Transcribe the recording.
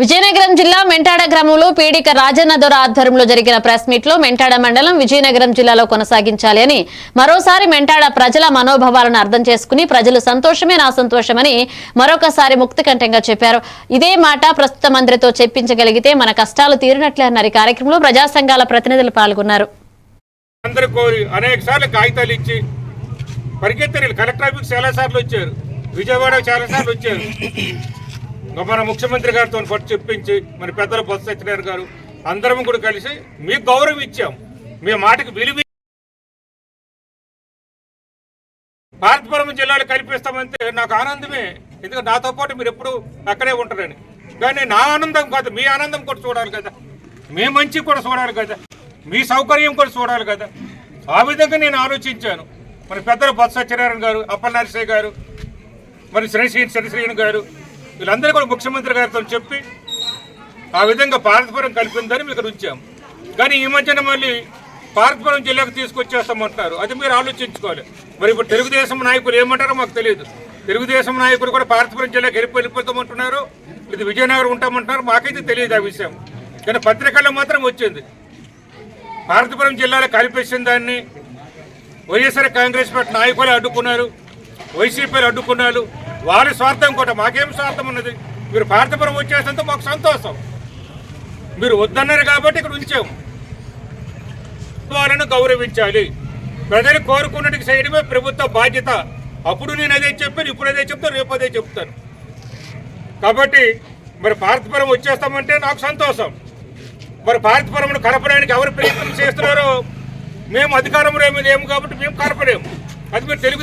విజయనగరం జిల్లా మెంటాడ గ్రామంలో పీడిక రాజన్న దొర ఆధ్వర్యంలో జరిగిన ప్రెస్ మీట్లో మెంటాడ మండలం విజయనగరం జిల్లాలో కొనసాగించాలి అని మరోసారి మెంటాడ ప్రజల మనోభావాలను అర్థం చేసుకుని ప్రజలు సంతోషమే నా సంతోషమని మరొకసారి ముక్తికంఠంగా చెప్పారు. ఇదే మాట ప్రస్తుత మంత్రితో చెప్పించగలిగితే మన కష్టాలు తీరినట్లే అన్నారు. ఈ కార్యక్రమంలో ప్రజా సంఘాల ప్రతినిధులు పాల్గొన్నారు. కాగితాలు ఇచ్చి పరిగెత్తని కలెక్టర్ ఆఫీస్ చాలా సార్లు వచ్చారు. విజయవాడ చాలా సార్లు వచ్చారు. మన ముఖ్యమంత్రి గారితో పట్టు చెప్పించి మన పెద్దల బొత్స సత్యనారాయణ గారు అందరం కూడా కలిసి మీకు గౌరవం ఇచ్చాం. మీ మాటకి విలువ భారతపురం జిల్లాలో కల్పిస్తామంటే నాకు ఆనందమే. ఎందుకంటే నాతో పాటు మీరు ఎప్పుడు అక్కడే ఉంటారని. కానీ నా ఆనందం కాదు మీ ఆనందం కూడా చూడాలి కదా. మీ మంచి కూడా చూడాలి కదా. మీ సౌకర్యం కూడా చూడాలి కదా. ఆ విధంగా నేను ఆలోచించాను. మరి పెద్దలు బొత్స సత్యనారాయణ గారు అప్పల నరసయ్య గారు మరి శ్రీశ్రీ శ్రీశ్రీని గారు వీళ్ళందరూ కూడా ముఖ్యమంత్రి గారితో చెప్పి ఆ విధంగా భారతపురం కలిపిందని మీకు ఉంచాం. కానీ ఈ మధ్యన మళ్ళీ భారతపురం జిల్లాకు తీసుకొచ్చేస్తామంటున్నారు. అది మీరు ఆలోచించుకోవాలి. మరి ఇప్పుడు తెలుగుదేశం నాయకులు ఏమంటారో మాకు తెలియదు. తెలుగుదేశం నాయకులు కూడా భారతపురం జిల్లాకి వెళ్ళి వెళ్ళిపోతామంటున్నారు. ఇది విజయనగరం ఉంటామంటున్నారు. మాకైతే తెలియదు ఆ విషయం. కానీ పత్రికల్లో మాత్రం వచ్చింది. భారతపురం జిల్లాలో కలిపేసిన దాన్ని వైఎస్ఆర్ కాంగ్రెస్ పార్టీ నాయకులు అడ్డుకున్నారు. వైసీపీలు అడ్డుకున్నారు. వారి స్వార్థం కూడా మాకేం స్వార్థం ఉన్నది? మీరు భారతపురం వచ్చేసంత మాకు సంతోషం. మీరు వద్దన్నారు కాబట్టి ఇక్కడ ఉంచాము. వాళ్ళను గౌరవించాలి. ప్రజలు కోరుకున్నట్టు చేయడమే ప్రభుత్వ బాధ్యత. అప్పుడు నేను అదే చెప్పాను ఇప్పుడు అదే చెప్తాను రేపు అదే చెప్తాను. కాబట్టి మరి భారతపురం వచ్చేస్తామంటే నాకు సంతోషం. మరి భారతపురం కలపడానికి ఎవరు ప్రయత్నం చేస్తున్నారో మేము అధికారంలో ఏమి లేము కాబట్టి మేము కలపలేము. అది మీరు తెలుగు